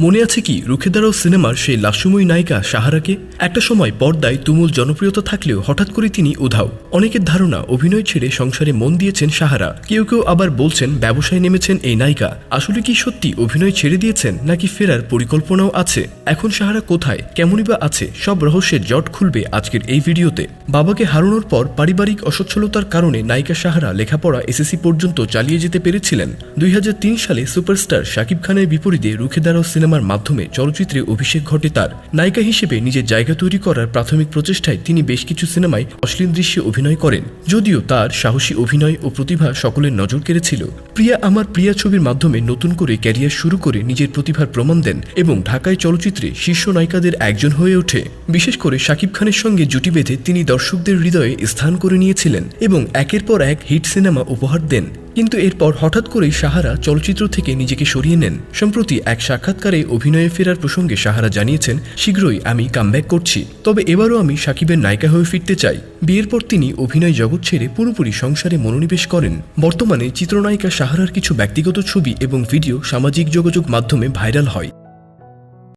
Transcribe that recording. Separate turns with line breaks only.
মনে আছে কি, রুখেদারাও সিনেমার সেই লাস্যময়ী নায়িকা সাহারাকে? একটা সময় পর্দায় তুমুল জনপ্রিয়তা থাকলেও হঠাৎ করে তিনি উধাও। অনেকের ধারণা অভিনয় ছেড়ে সংসারে মন দিয়েছেন সাহারা। কেউ কেউ আবার বলছেন ব্যবসায় নেমেছেন এই নায়িকা। আসলে কি সত্যি অভিনয় ছেড়ে দিয়েছেন, নাকি ফেরার পরিকল্পনাও আছে? এখন সাহারা কোথায়, কেমনই বা আছে, সব রহস্যের জট খুলবে আজকের এই ভিডিওতে। বাবাকে হারানোর পর পারিবারিক অসচ্ছলতার কারণে নায়িকা সাহারা লেখাপড়া এসএসসি পর্যন্ত চালিয়ে যেতে পেরেছিলেন। দুই হাজার তিন সালে সুপারস্টার শাকিব খানের বিপরীতে রুখে দাঁড়াও সিনেমার মাধ্যমে চলচ্চিত্রে অভিষেক ঘটে তার। নায়িকা হিসেবে নিজের জায়গা তৈরি করার প্রাথমিক প্রচেষ্টায় তিনি বেশ কিছু সিনেমায় অশ্লীল দৃশ্যে অভিনয় করেন, যদিও তার সাহসী অভিনয় ও প্রতিভা সকলের নজর কেড়েছিল। প্রিয়া আমার প্রিয়া ছবির মাধ্যমে নতুন করে ক্যারিয়ার শুরু করে নিজের প্রতিভার প্রমাণ দেন এবং ঢাকায় চলচ্চিত্রে শীর্ষ নায়িকাদের একজন হয়ে ওঠে। বিশেষ করে শাকিব খানের সঙ্গে জুটি বেঁধে তিনি দর্শকদের হৃদয়ে স্থান করে নিয়েছিলেন এবং একের পর এক হিট সিনেমা উপহার দেন। কিন্তু এরপর হঠাৎ করেই সাহারা চলচ্চিত্র থেকে নিজেকে সরিয়ে নেন। সম্প্রতি এক সাক্ষাৎকারে অভিনয়ে ফেরার প্রসঙ্গে সাহারা জানিয়েছেন, শীঘ্রই আমি কামব্যাক করছি। তবে এবারও আমি সাকিবের নায়িকা হয়ে ফিরতে চাই। বিয়ের পর তিনি অভিনয় জগৎ ছেড়ে পুরোপুরি সংসারে মনোনিবেশ করেন। বর্তমানে চিত্রনায়িকা সাহারার কিছু ব্যক্তিগত ছবি এবং ভিডিও সামাজিক যোগাযোগ মাধ্যমে ভাইরাল হয়।